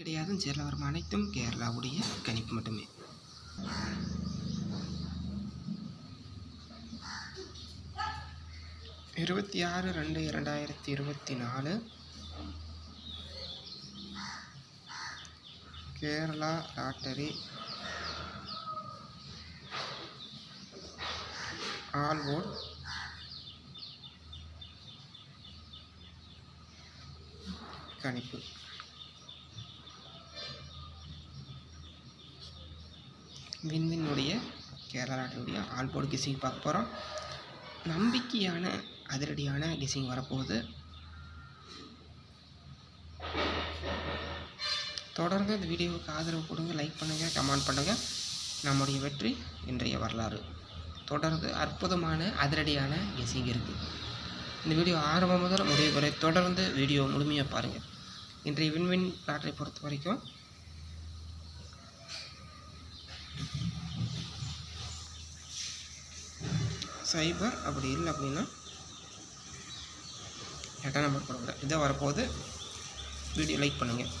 கிடையாது சேரில் வரும் அனைத்தும் கேரளாவுடைய கணிப்பு மட்டுமே. இருபத்தி ஆறு ரெண்டு இரண்டாயிரத்தி இருபத்தி நாலு கேரளா லாட்டரி ஆல்வோட் கணிப்பு. விண்வினுடைய கேரளா லாட்டரியுடைய ஆல்போர்டு கிசிங் பார்க்க போகிறோம் நம்பிக்கையான அதிரடியான கிசிங் வரப்போகுது. தொடர்ந்து இந்த வீடியோவுக்கு ஆதரவு கொடுங்க லைக் பண்ணுங்கள் கமெண்ட் பண்ணுங்கள் நம்முடைய வெற்றி இன்றைய வரலாறு. தொடர்ந்து அற்புதமான அதிரடியான கெஸிங் இருக்குது இந்த வீடியோ ஆரம்பம் முதல் முடிவு வரை தொடர்ந்து வீடியோ முழுமையாக பாருங்கள் இன்றைய விண்வின் லாட்டரி பொறுத்த வரைக்கும் சைபர் அப்படி இல்லை அப்படின்னா எட்டாம் நம்பர் கொடுக்குறேன். இதை வரப்போது வீடியோ லைக் பண்ணுங்கள்